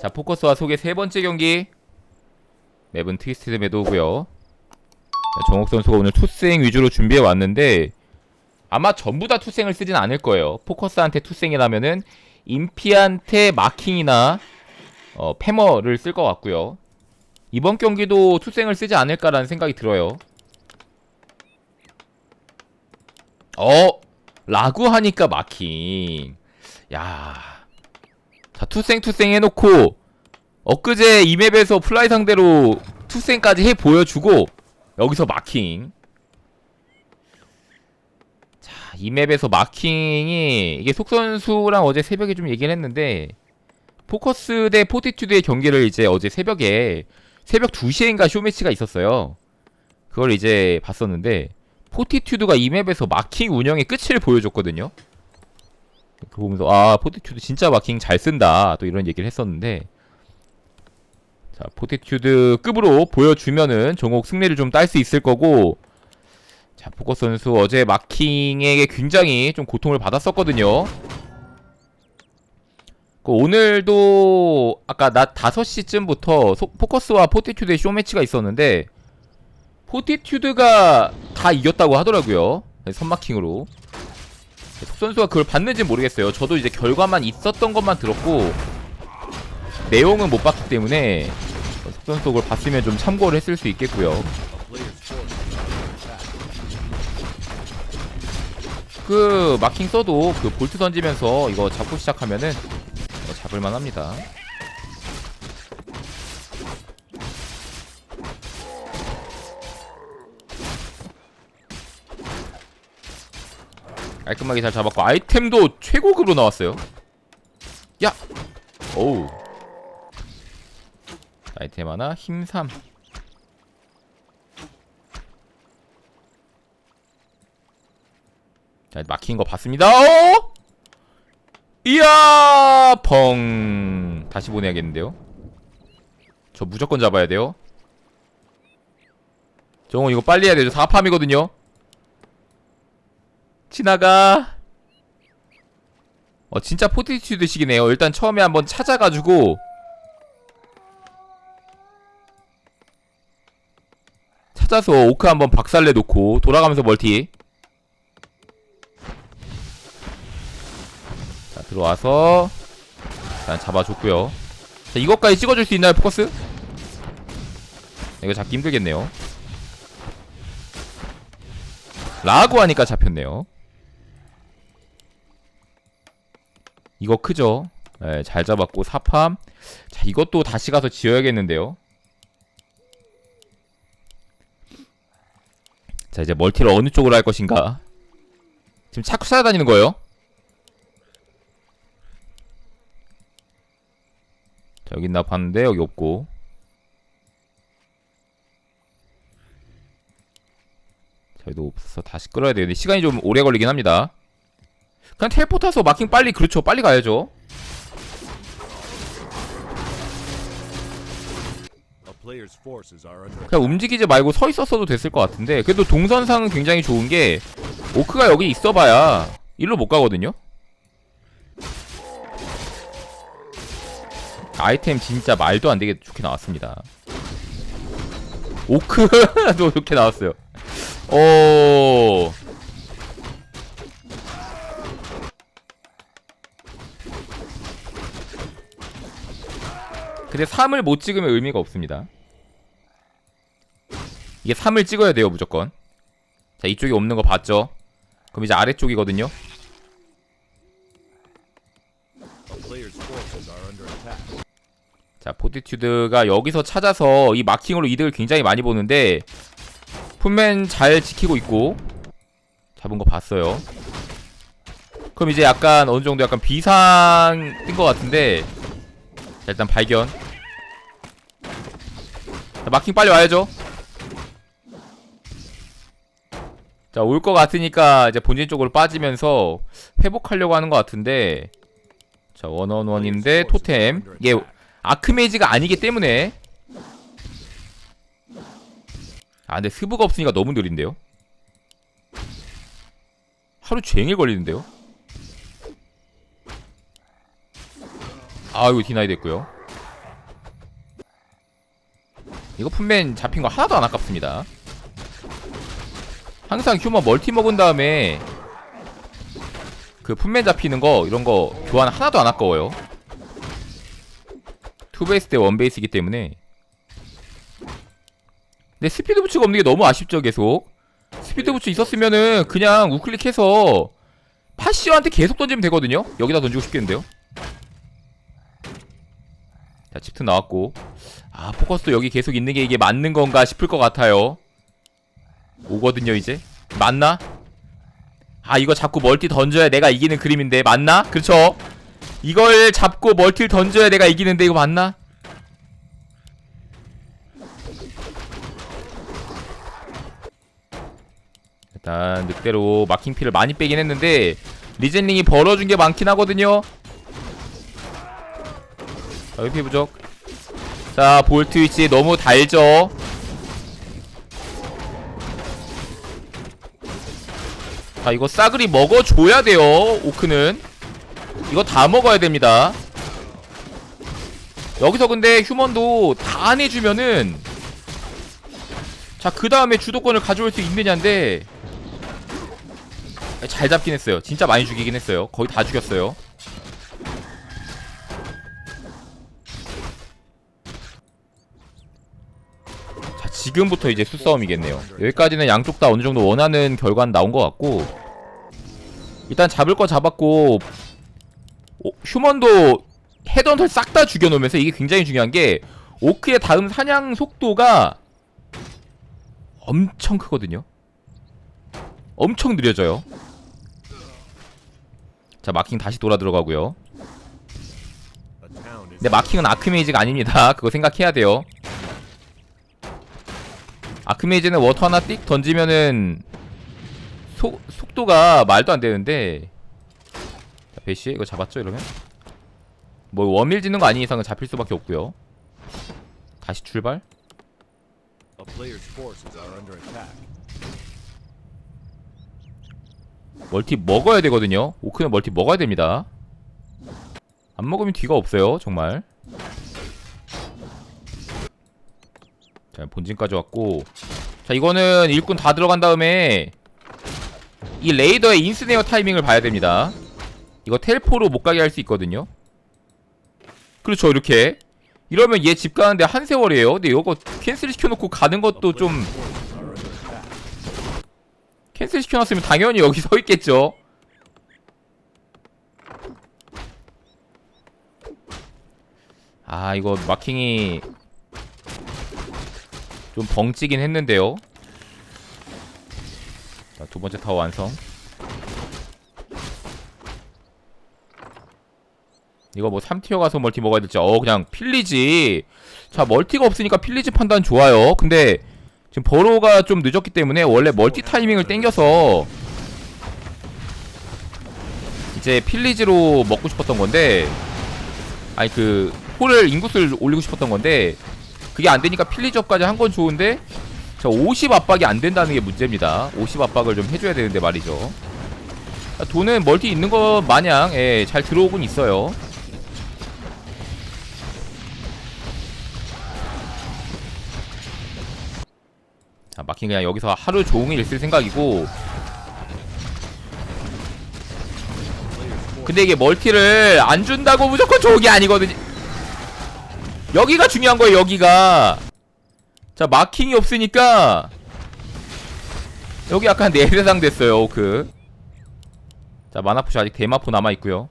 자 포커스와 속의 세 번째 경기. 맵은 트위스트 매도고요. 정옥 선수가 오늘 투생 위주로 준비해 왔는데 아마 전부 다 투생을 쓰진 않을 거예요. 포커스한테 투생이라면은 인피한테 마킹이나 어, 패머를 쓸 것 같고요. 이번 경기도 투생을 쓰지 않을까라는 생각이 들어요. 어? 라구 하니까 마킹. 야. 자, 투생 투생 해놓고 엊그제 이 맵에서 플라이 상대로 투생까지 해 보여주고 여기서 마킹. 자, 이 맵에서 마킹이 이게 속 선수랑 어제 새벽에 좀 얘기를 했는데 포커스 대 포티튜드의 경기를 이제 어제 새벽에 새벽 2시인가 쇼매치가 있었어요. 그걸 이제 봤었는데 포티튜드가 이 맵에서 마킹 운영의 끝을 보여줬거든요. 그거 보면서 아 포티튜드 진짜 마킹 잘 쓴다. 또 이런 얘기를 했었는데. 자 포티튜드 급으로 보여주면은 종옥 승리를 좀 딸 수 있을 거고. 자 포커 선수 어제 마킹에게 굉장히 좀 고통을 받았었거든요. 그 오늘도 아까 낮 5시쯤부터 소, 포커스와 포티튜드의 쇼매치가 있었는데 포티튜드가 다 이겼다고 하더라고요. 선마킹으로. 속 선수가 그걸 봤는지 모르겠어요. 저도 이제 결과만 있었던 것만 들었고 내용은 못 봤기 때문에 속 선수 그걸 봤으면 좀 참고를 했을 수 있겠고요. 그 마킹 써도 그 볼트 던지면서 이거 잡고 시작하면은 어, 잡을만 합니다. 깔끔하게 잘 잡았고 아이템도 최고급으로 나왔어요. 야! 오우. 아이템 하나 힘3 자 막힌 거 봤습니다. 어? 이야! 펑! 다시 보내야겠는데요? 저 무조건 잡아야 돼요. 정호 이거 빨리 해야 되죠. 4팜이거든요 지나가. 어 진짜 포티튜드식이네요. 일단 처음에 한번 찾아가지고 찾아서 오크 한번 박살내 놓고 돌아가면서 멀티. 자 들어와서 일단 잡아줬고요. 자 이것까지 찍어줄 수 있나요 포커스? 이거 잡기 힘들겠네요. 라고 하니까 잡혔네요. 이거 크죠? 네, 잘 잡았고 4팜. 자 이것도 다시 가서 지어야겠는데요? 자 이제 멀티를 어느 쪽으로 할 것인가? 지금 차크 찾아다니는 거예요? 자 여기 있나 봤는데 여기 없고. 자 여기도 없어서 다시 끌어야 되는데 시간이 좀 오래 걸리긴 합니다 그냥 텔포 타서 마킹 빨리 그렇죠. 빨리 가야죠. 그냥 움직이지 말고 서 있었어도 됐을 것 같은데 그래도 동선상은 굉장히 좋은 게 오크가 여기 있어봐야 일로 못 가거든요. 아이템 진짜 말도 안 되게 좋게 나왔습니다. 오크도 좋게 나왔어요. 오 근데 3을 못 찍으면 의미가 없습니다. 이게 3을 찍어야 돼요, 무조건. 자, 이쪽에 없는 거 봤죠? 그럼 이제 아래쪽이거든요. 자, 포티튜드가 여기서 찾아서 이 마킹으로 이득을 굉장히 많이 보는데 풋맨 잘 지키고 있고 잡은 거 봤어요. 그럼 이제 약간 어느 정도 약간 비상 뜬 것 같은데 자, 일단 발견. 자, 마킹 빨리 와야죠. 자 올 것 같으니까 이제 본진 쪽으로 빠지면서 회복하려고 하는 것 같은데. 자 원원원인데 토템. 이게 아크메이지가 아니기 때문에. 아 근데 스브가 없으니까 너무 느린데요? 하루 종일 걸리는데요 아 이거 디나이 됐고요. 이거 품맨 잡힌 거 하나도 안 아깝습니다. 항상 휴먼 멀티 먹은 다음에 그 품맨 잡히는 거 이런 거 교환 하나도 안 아까워요. 투베이스 대 원베이스이기 때문에. 근데 스피드 부츠가 없는 게 너무 아쉽죠 계속. 스피드 부츠 있었으면은 그냥 우클릭해서 파시오한테 계속 던지면 되거든요? 여기다 던지고 싶겠는데요 자 집트 나왔고 아 포커스도 여기 계속 있는 게 이게 맞는 건가 싶을 것 같아요 오거든요 이제 맞나? 아 이거 잡고 멀티 던져야 내가 이기는 그림인데 맞나? 그렇죠 이걸 잡고 멀티를 던져야 내가 이기는데 이거 맞나? 일단 늑대로 마킹피를 많이 빼긴 했는데 리젠링이 벌어준 게 많긴 하거든요 자 여기 부족. 자 볼트 위치 너무 달죠? 자 이거 싸그리 먹어줘야 돼요 오크는. 이거 다 먹어야 됩니다. 여기서 근데 휴먼도 다 안 해주면은 자 그 다음에 주도권을 가져올 수 있느냐인데 잘 잡긴 했어요. 진짜 많이 죽이긴 했어요. 거의 다 죽였어요 지금부터 이제 수싸움이겠네요. 여기까지는 양쪽 다 어느 정도 원하는 결과는 나온 것 같고 일단 잡을 거 잡았고 오, 휴먼도 헤드헌터를 싹다 죽여놓으면서 이게 굉장히 중요한 게 오크의 다음 사냥 속도가 엄청 크거든요. 엄청 느려져요. 자 마킹 다시 돌아 들어가고요. 근데 마킹은 아크메이지가 아닙니다. 그거 생각해야 돼요 아크메이지는 워터 하나 띡 던지면은 속, 속도가 말도 안 되는데. 자, 배시 이거 잡았죠 이러면? 뭐 원밀 짓는 거 아닌 이상은 잡힐 수밖에 없고요. 다시 출발. 멀티 먹어야 되거든요. 오크는 멀티 먹어야 됩니다. 안 먹으면 뒤가 없어요 정말 자 본진까지 왔고. 자 이거는 일꾼 다 들어간 다음에 이 레이더의 인스네어 타이밍을 봐야 됩니다. 이거 텔포로 못 가게 할 수 있거든요. 그렇죠 이렇게. 이러면 얘 집 가는데 한 세월이에요. 근데 이거 캔슬 시켜놓고 가는 것도 좀 캔슬 시켜놨으면 당연히 여기 서 있겠죠. 아 이거 마킹이 좀 벙찌긴 했는데요. 자, 두 번째 타워 완성. 이거 뭐 3티어 가서 멀티 먹어야 될지 어 그냥 필리지 자 멀티가 없으니까 필리지 판단 좋아요 근데 지금 버로가 좀 늦었기 때문에 원래 멀티 타이밍을 땡겨서 이제 필리지로 먹고 싶었던 건데 아니 그 홀을 인구수를 올리고 싶었던 건데 그게 안 되니까 필리지업까지 한 건 좋은데 자 50 압박이 안 된다는 게 문제입니다. 50 압박을 좀 해줘야 되는데 말이죠. 자, 돈은 멀티 있는 것 마냥 예, 잘 들어오곤 있어요. 자, 마킹 그냥 여기서 하루 종일 있을 생각이고. 근데 이게 멀티를 안 준다고 무조건 좋은 게 아니거든요 여기가 중요한 거예요 여기가. 자 마킹이 없으니까 여기 약간 내대상 됐어요 그. 자 마나푸시 아직 대마포 남아있고요.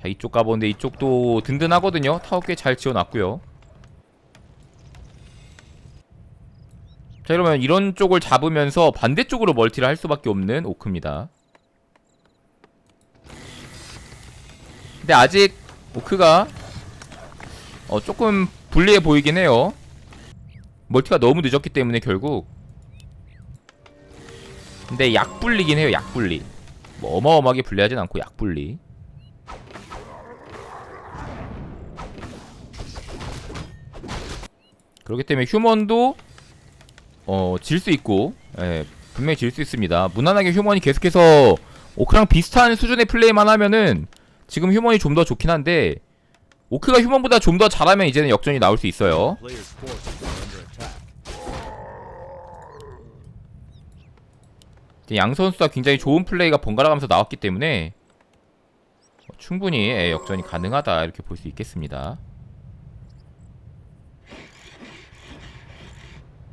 자 이쪽 가보는데 이쪽도 든든하거든요. 타워 꽤 잘 지어놨고요. 자 이러면 이런 쪽을 잡으면서 반대쪽으로 멀티를 할 수밖에 없는 오크입니다. 근데 아직 오크가 어 조금 불리해 보이긴 해요. 멀티가 너무 늦었기 때문에 결국. 근데 약불리긴 해요 약불리. 뭐 어마어마하게 불리하진 않고 약불리. 그렇기 때문에 휴먼도 어, 질 수 있고, 예, 분명히 질 수 있습니다. 무난하게 휴먼이 계속해서 오크랑 비슷한 수준의 플레이만 하면은 지금 휴먼이 좀 더 좋긴 한데 오크가 휴먼보다 좀 더 잘하면 이제는 역전이 나올 수 있어요. 양 선수가 굉장히 좋은 플레이가 번갈아가면서 나왔기 때문에 뭐 충분히 예, 역전이 가능하다 이렇게 볼 수 있겠습니다.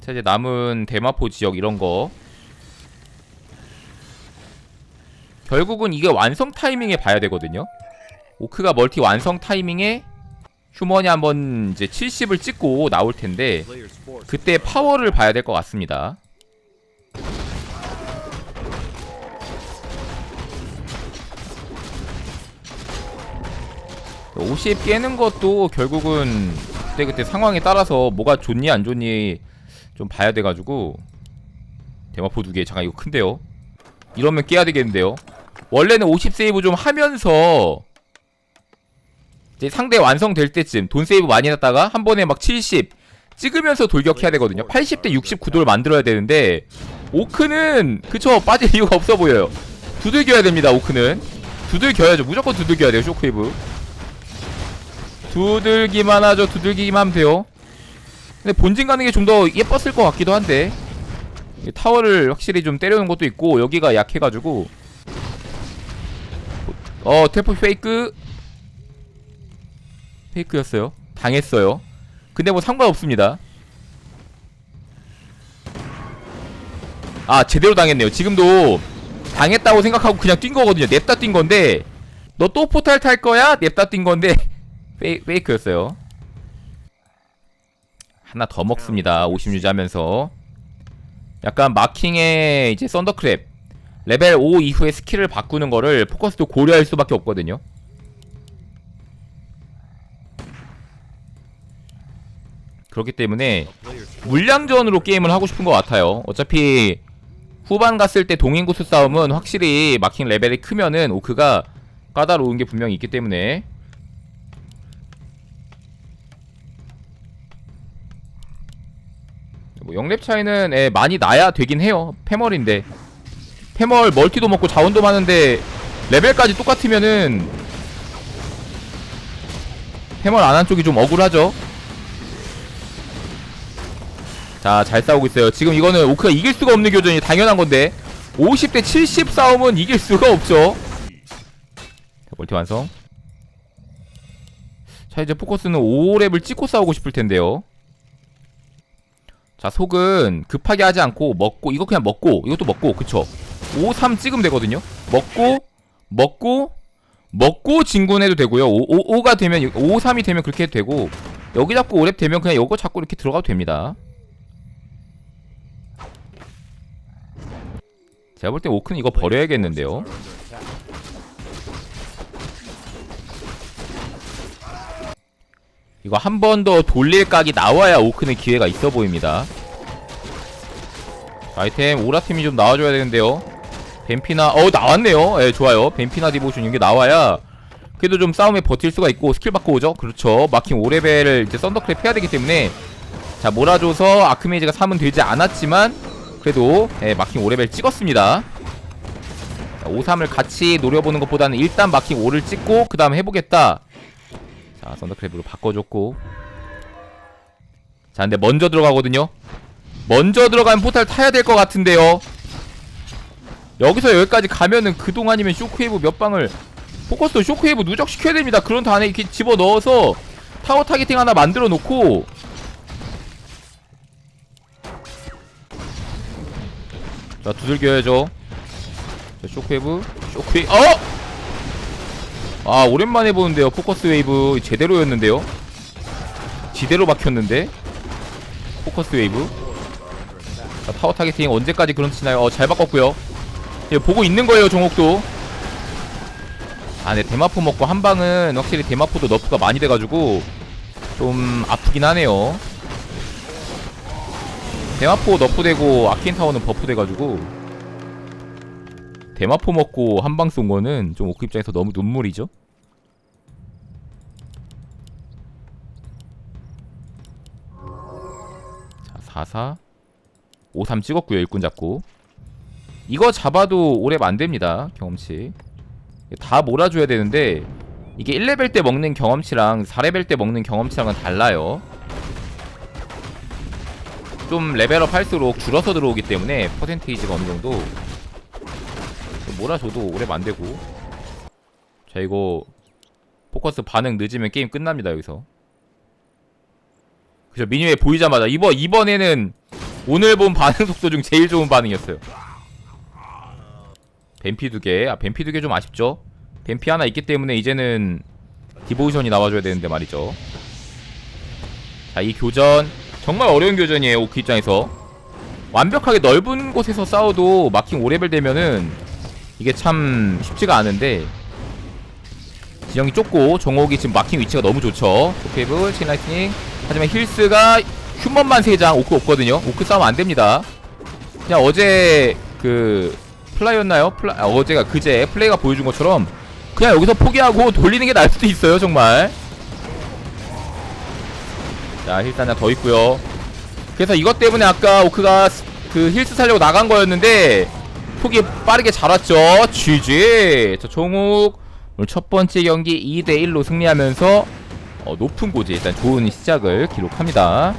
자 이제 남은 대마포 지역 이런 거 결국은 이게 완성 타이밍에 봐야 되거든요. 오크가 멀티 완성 타이밍에 휴먼이 한번 이제 70을 찍고 나올 텐데 그때 파워를 봐야 될 것 같습니다. (50) 깨는 것도 결국은 그때 그때 상황에 따라서 뭐가 좋니 안 좋니 좀 봐야 돼가지고 대마포 두 개 잠깐 이거 큰데요 이러면 깨야 되겠는데요 원래는 50 세이브 좀 하면서 이제 상대 완성될 때쯤 돈 세이브 많이 했다가 한 번에 막 70 찍으면서 돌격해야 되거든요. 80대 69도를 만들어야 되는데 오크는 그쵸 빠질 이유가 없어 보여요. 두들겨야 됩니다. 오크는 두들겨야죠. 무조건 두들겨야 돼요. 쇼크웨이브 두들기만 하죠. 두들기기만 하면 돼요. 근데 본진 가는 게 좀 더 예뻤을 것 같기도 한데 이 타워를 확실히 좀 때려놓은 것도 있고 여기가 약해가지고 어 텔포 페이크 페이크였어요. 당했어요. 근데 뭐 상관없습니다. 아 제대로 당했네요. 지금도 당했다고 생각하고 그냥 뛴 거거든요. 냅다 뛴 건데 너 또 포탈 탈 거야? 냅다 뛴 건데 페이, 페이크였어요. 하나 더 먹습니다. 50 유지하면서 약간 마킹에 이제 썬더크랩 레벨 5 이후에 스킬을 바꾸는 거를 포커스도 고려할 수밖에 없거든요. 그렇기 때문에 물량전으로 게임을 하고 싶은 것 같아요. 어차피 후반 갔을 때 동인구수 싸움은 확실히 마킹 레벨이 크면은 오크가 까다로운 게 분명히 있기 때문에 뭐 영렙 차이는 예, 많이 나야 되긴 해요. 패멀인데 패멀 멀티도 먹고 자원도 많은데 레벨까지 똑같으면은 패멀 안 한 쪽이 좀 억울하죠. 자, 잘 싸우고 있어요. 지금 이거는 오크가 이길 수가 없는 교전이 당연한 건데 50대 70 싸움은 이길 수가 없죠. 자, 멀티 완성. 자, 이제 포커스는 5렙을 찍고 싸우고 싶을 텐데요. 자, 속은 급하게 하지 않고 먹고 이거 그냥 먹고 이것도 먹고 그쵸? 5, 3 찍으면 되거든요. 먹고 먹고 먹고 진군해도 되고요. 5, 5, 5가 되면 5, 3이 되면 그렇게 해도 되고 여기 잡고 5렙 되면 그냥 이거 잡고 이렇게 들어가도 됩니다. 제가 볼 때 오크는 이거 버려야겠는데요. 이거 한 번 더 돌릴 각이 나와야 오크는 기회가 있어 보입니다. 아이템 오라팀이 좀 나와줘야 되는데요. 뱀피나 어 나왔네요. 예 좋아요. 뱀피나 디보션 이게 나와야 그래도 좀 싸움에 버틸 수가 있고 스킬 받고 오죠. 그렇죠. 마킹 5레벨을 이제 썬더크랩 해야 되기 때문에 자 몰아줘서 아크메이지가 3은 되지 않았지만 그래도 예, 마킹 5레벨 찍었습니다. 자, 5, 3을 같이 노려보는 것보다는 일단 마킹 5를 찍고 그 다음 해보겠다. 자 썬더크랩으로 바꿔줬고. 자 근데 먼저 들어가거든요. 먼저 들어간 포탈 타야 될 것 같은데요. 여기서 여기까지 가면은 그동안이면 쇼크웨이브 몇 방을 포커스도 쇼크웨이브 누적시켜야 됩니다. 그런 다음에 이렇게 집어넣어서 타워 타겟팅 하나 만들어 놓고 자 두들겨야죠. 자 쇼크웨이브 쇼크웨이브 어! 아 오랜만에 보는데요. 포커스 웨이브 제대로였는데요. 지대로 박혔는데? 포커스 웨이브. 자, 타워 타겟팅 언제까지 그런 치나요? 어잘 바꿨고요. 예, 보고 있는 거예요 종옥도. 아네 대마포 먹고 한 방은 확실히 대마포도 너프가 많이 돼가지고 좀 아프긴 하네요 대마포 너프되고 아킨 타워는 버프돼가지고 대마포 먹고 한 방 쏜 거는 좀 오크 입장에서 너무 눈물이죠. 자, 44 53 찍었고요. 일꾼 잡고. 이거 잡아도 오랩 안 됩니다. 경험치. 다 몰아줘야 되는데 이게 1레벨 때 먹는 경험치랑 4레벨 때 먹는 경험치랑은 달라요 좀 레벨업 할수록 줄어서 들어오기 때문에 퍼센테이지가 어느 정도 몰아줘도 오래 만되고. 자 이거 포커스 반응 늦으면 게임 끝납니다 여기서. 그죠 미니맵 보이자마자. 이번 이번에는 오늘 본 반응 속도 중 제일 좋은 반응이었어요. 뱀피 두개아 뱀피 두 개 좀 아쉽죠? 뱀피 하나 있기 때문에 이제는 디보이션이 나와줘야 되는데 말이죠. 자 이 교전 정말 어려운 교전이에요 오크 입장에서. 완벽하게 넓은 곳에서 싸워도 마킹 5레벨 되면은 이게 참 쉽지가 않은데. 지형이 좁고 정옥이 지금 마킹 위치가 너무 좋죠. 도케이블 체인라이트닝. 하지만 힐스가 휴먼만 3장 오크 없거든요. 오크 싸움 안됩니다. 그냥 어제 그 플라이였나요? 플라... 아, 어제가 그제 플레이가 보여준 것처럼 그냥 여기서 포기하고 돌리는 게 나을 수도 있어요 정말 자 힐스 하나 더 있고요. 그래서 이것 때문에 아까 오크가 스- 그 힐스 살려고 나간 거였는데 톡이 빠르게 잘 왔죠. GG 자 종욱. 오늘 첫 번째 경기 2대1로 승리하면서 어, 높은 고지 일단 좋은 시작을 기록합니다